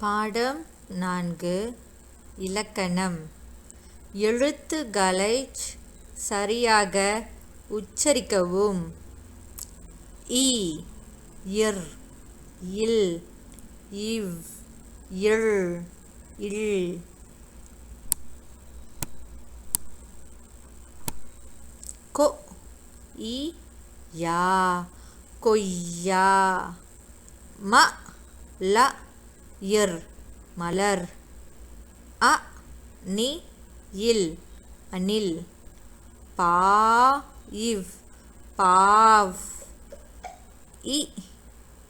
பாடம் நான்கு. இலக்கணம். எழுத்துக்களைச் சரியாக உச்சரிக்கவும். இ. இர். இல். இவ். இழ் இல். கொ. இ. யா. கொய்யா. ம. ல. இர் மலர். அ நி இல் அனில் பா இவ் பாவ். இ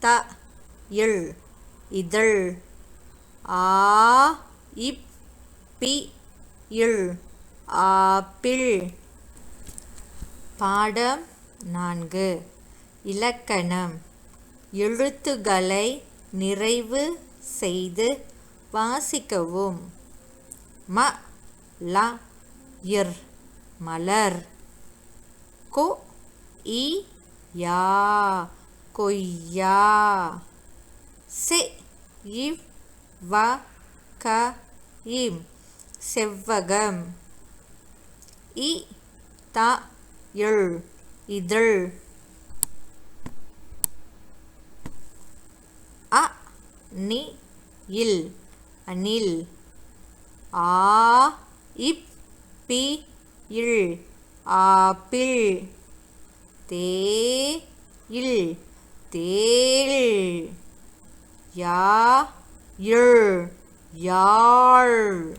த இல் இதழ். ஆ இப் பி இல் ஆப்பிள். பாடம் நான்கு. இலக்கணம். எழுத்துகளை நிறைவு செய்து வாசிக்கவும். ம ல இர் மலர். கொ இ யா கொய்யா. செ இவ் வ க இம் செவ்வகம். இ த இதழ் அ நி இல் அணில் ஆ இப் பி இல். ஆப்பிள் தே இல். தேள் யா இழ். யாழ்.